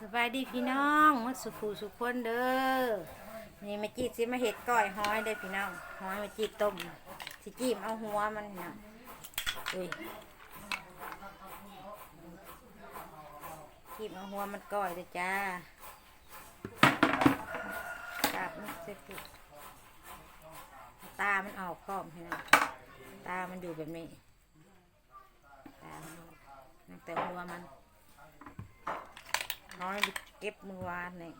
สบายดีพี่น้องมาสุขูสุขคนเด้อ นี่มาจีดสิมาเห็ดก้อยห้อยเด้พี่น้องห้อยมาจีดต้มสิจีมเอาหัวมันนะอุ้ยจีมเอาหัวมันก้อยเด้อจ้ากราบมันเสร็จตา มันออกพร้อมพี่น้องตา มันอยู่แบบนี้ ตามันออกแต่หัวมัน น้อยไปเก็บมือวานนี่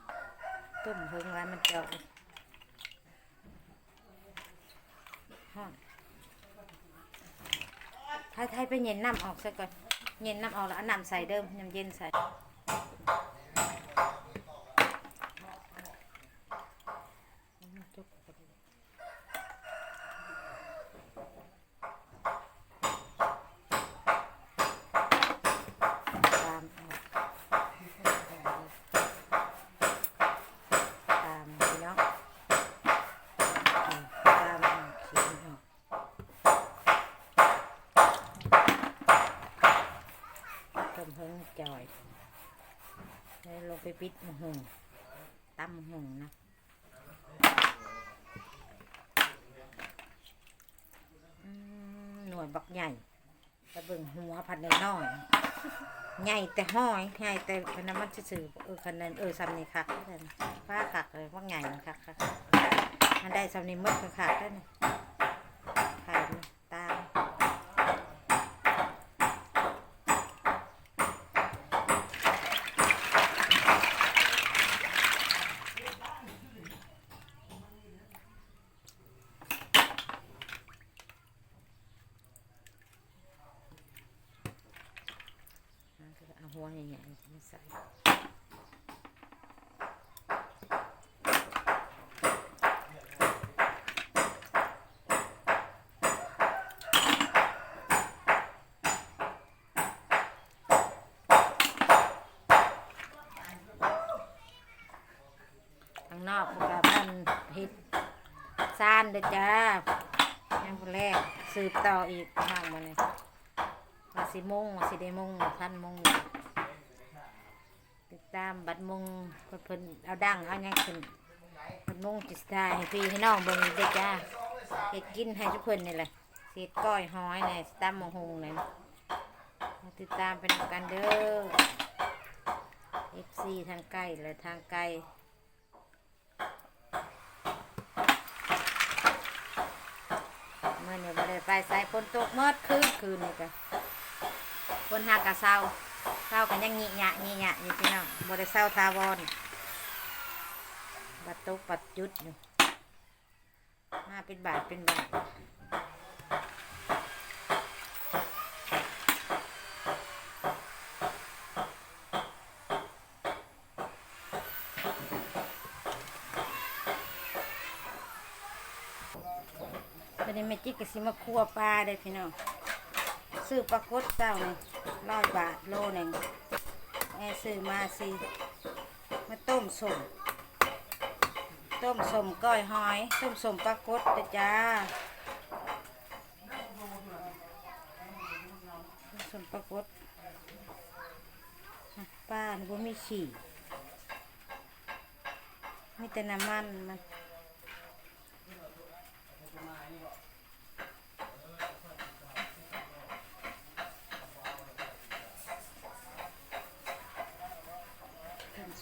ต้มเพิงวานมันเจาะฮอนไทยไทยไปเย็นน้ำออกซะก่อน เย็นน้ำออกแล้วเอาน้ำใส่เดิมน้ำเย็นใส่จุกไปเลยตามออก ตามพี่น้องตามขีดออกต้มเพิ่ง จอยแล้ลงไปปิดมะฮุงตำมะฮุงนะหน่วยบักใหญ่กระเบิ่งหัวพันน้อยใหญ่แต่ห้อยใหญ่แต่พนันมันซื่อเออคันนั้นเออซ้ำนี่คักเด้อป้าคักเลยว่าใหญ่คักคักมันได้ซ้ำนี่หมดคักได้อนี่ไข่มันตาม เอาหัวใหญ่ๆมาใส่นอกกับพันเห็ดซานเด้อจ้ายังแรกสืบต่ออีกทางมาเลยมาสิมงมาสิได้มงพันมง ตามบัดมงเพิ่นเพิ่นเอาดังเอาหยังขึ้นบัดมงจิตได้ให้พี่ให้น้องเบิ่งเด้จ้าเห็ดกินให้ทุกคนนี่แหละเห็ดก้อยห้อยนี่ตามมงหงเนี่ยมาติดตามเป็นกันเด้อ FC ทางใกล้และทางไกลเมื่อนี่บ่ได้ไปใส่ฝนตกเมื่อคืนคืนนี่ก็ฝนหักกะเศร้า เศร้ากันยังงีหยะงีหยะอยู่พี่น้องบ่ได้เศร้าทาวรบัดตกปัดจุดอยู่มาเป็นบาทเป็นบาทวันนี้แม่จิกก็สิมาคั่วปลาเด้อพี่น้อง ซื้อปลากดเจ้าหนี่งร้อยบาทโลหนึ่งแม่ซื้อมาสิมาต้มสมต้มสมก้อยหอย ต้มสมปลากดเด้อจ้าต้มสมปลากดปลานี่บ่มีฉี่มีแต่น้ำมันมัน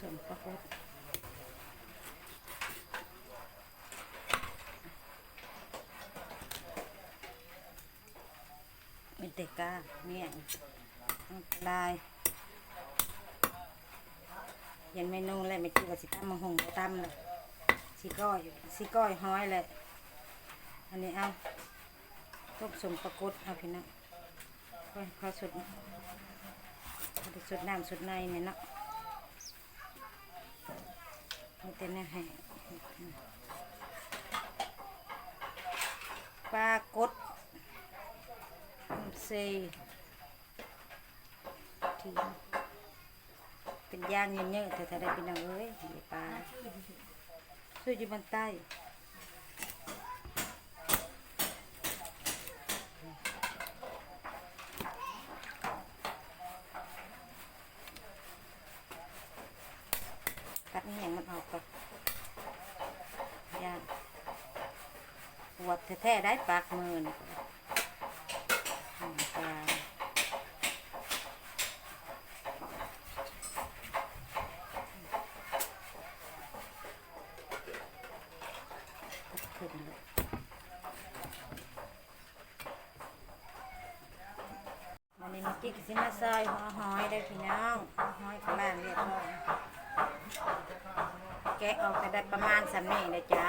ส่วนประกอบมีแต่กาเนี่ยลายยันเมนูเลยไม่กี่ว่าสิตำมะฮงตำเลยสีก้อยสีก้อยห้อยเลยอันนี้เอาต้มสมประกุดเอาพี่น้องค่อยค่อยสุดสุดน้ำสุดในเนี่ยเนาะ แต่เนื้อแห้ปลากดเซทีเป็นย่างเยอะๆแต่ถ้าได้เป็นเอาเอ้ยปลาช่วยอยู่บนใต้ แท้ๆได้ปากมือนี่อืมปลาขึ้นเลยวันนี้มาจิกสิมาซอยหัวหอยได้พี่น้องหัวหอยกระล่างเรียบร้อยแกะออกก็ได้ประมาณสามนี่เลยจ้า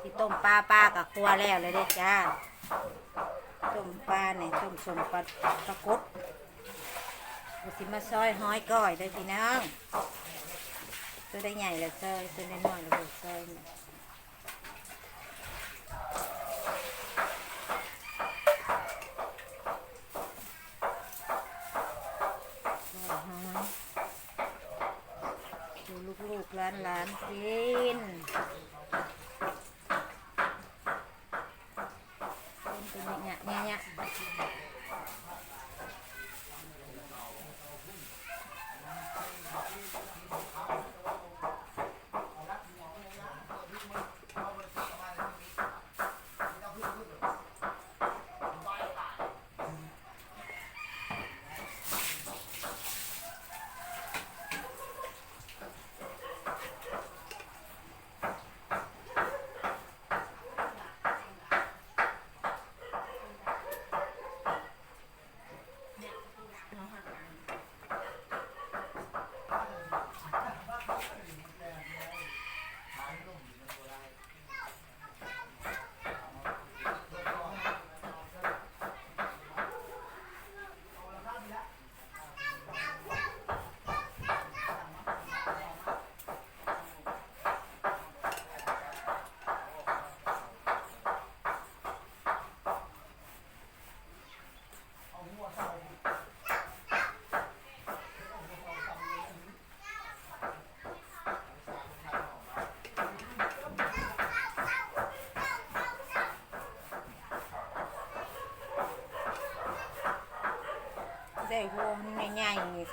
ที่ต้มปลาปลากับครัวแล้วเลยเด้จ้าต้มปลาเนี่ยต้มสมปลาปลากดเอาสิมาซอยห้อยก้อยได้อพี่น้องตัวได้ใหญ่แล้วซอยตัวได้น้อยแล้วซอยเซอยดูลูกๆหลานๆกิน เป็นตั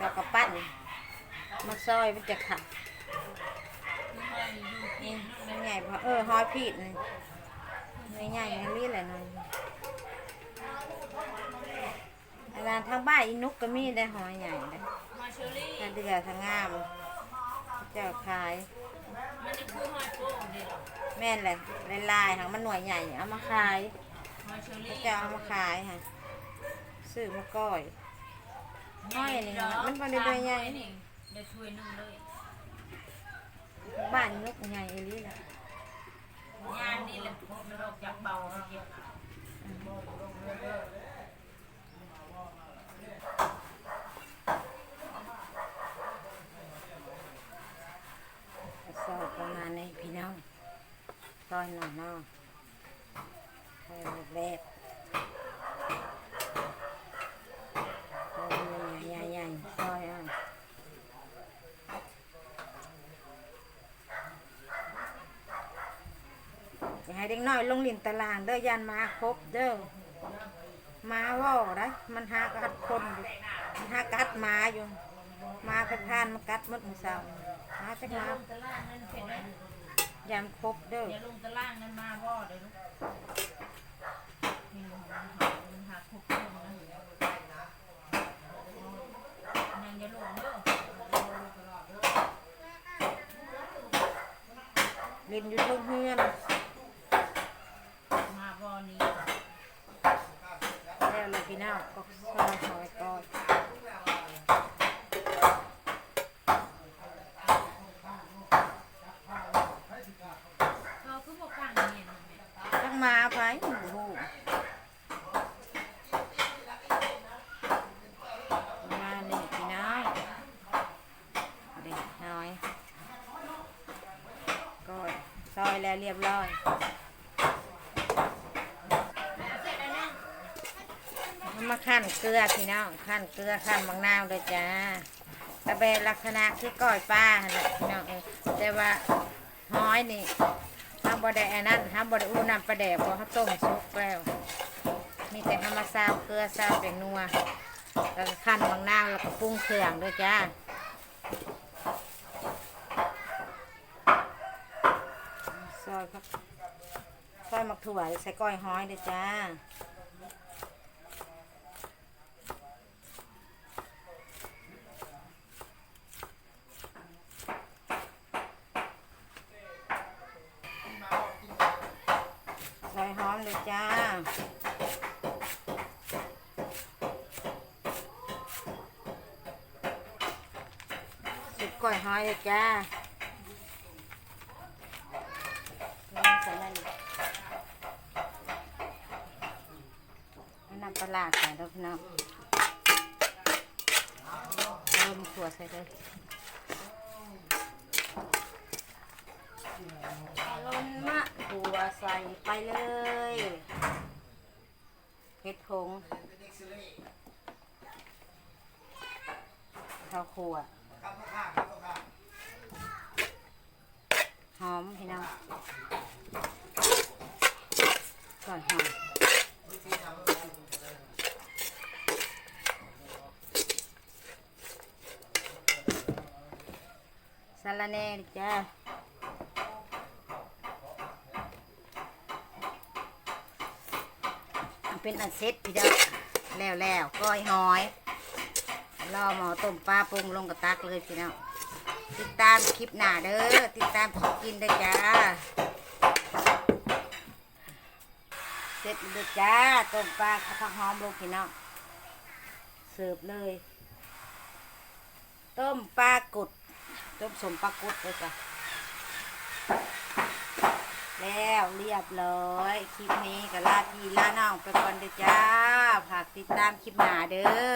ใหญ่ๆใส่กระปั้นมาซอยมันจะขาดนี่มันใหญ่พอเออหอยพีดนี่ใหญ่ๆนี่แหละหน่อยอาจาทางบ้านอีนุกก็มีได้หอยใหญ่ได้มาเชอรี่ถ้าเดือทางงามเจ้าขายมันจะคือหอยโป้งด็ดแม่นเลยลายๆทางมันหน่วยใหญ่เอามาขายเจ้าเอามาขายค่ะซื้อมาก้อย น้อยนี่มันบ่ได้เบื่อใหญ่นี่ได้ถ้วยหนึงเลยบ้านนกใหญ่อีหลีล่ะงานนี่แหละมันออกจากเบาเก็บซอยประมาณนี้พี่น้องซอยหน่อยน้องซอยแบบซอยใหญ่ๆซอยอะ ให้เด็กน้อยลงลินตารางเด้อยันมาครบเด้อมาว่อนะมันหากัดคนอยู่มันหากัดมาอยู่ มาไปพานมากัดมดมือเสาหาจักอย่ามาลงตารางนั่นเป็นไรยามครบเด้ออย่าลงตารางนั่นมาบ่เด้อลูกนี่มันหามันหาคุกเครื่องนะยังอย่าลงเด้อเล่นอยู่ทุ่งเฮือน มาบ่นี้ แล้ว เลยพี่น้องก็ซอยหอยก่อนเขาคือบ่ฟังเห็นแม่ทั้งมาไปโอ้โหมาเลยพี่น้องเด็กน้อยก็ซอยแล้วเรียบร้อยเอามาขั้น เกลือพี่น้องขั้นเกลือขั้นบางนาวเลยจ้าต่เป็นลักษณะคือก้อยปลาหั่นแหละพี่น้องเองแต่ว่าห้อยนี่ถ้าบไดอันนั้นถ้าบดอู้น้ำปลาแดกเพราะเขาต้มซุกแล้ว มีแต่ทำมาซาวเกลือซาวเป็นนัวแล้วขั้นบางนาวแล้วก็ปรุงเครื่องด้วยจ้าซอยครับซอยมะถั่วใส่ก้อยห้อยเลยจ้า ใส่หอมเลยจ้า สุดก้อยหอยเลยจ้าใส่นั่นน้ำปลาใส่แล้วพี่น้องเริ่มถั่วใส่เลยลงมะถั่วใส่ไปเลยเห็ดผงข้าวคั่ว หอมพี่น้องก่อนหอมสาระแน่จ้าเป็นอันเซ็ตพี่น้องแล้วแล้วก้อยหอยรอหมอต้มปลาปรุงลงกระตักเลยพี่น้อง ติดตามคลิปหน้าเด้อ ติดตามคลิปกินเด้อจ้า เสร็จเด้อจ้าต้มปลาข้าวผักหอมลงพี่น้องเสิร์ฟเลย ต้มปลากุด ต้มสมปลากุดเลยจ้ะแล้วเรียบร้อย คลิปนี้ก็ลาพี่ลาน้องไปก่อนเด้อจ้าฝากติดตามคลิปหน้าเด้อ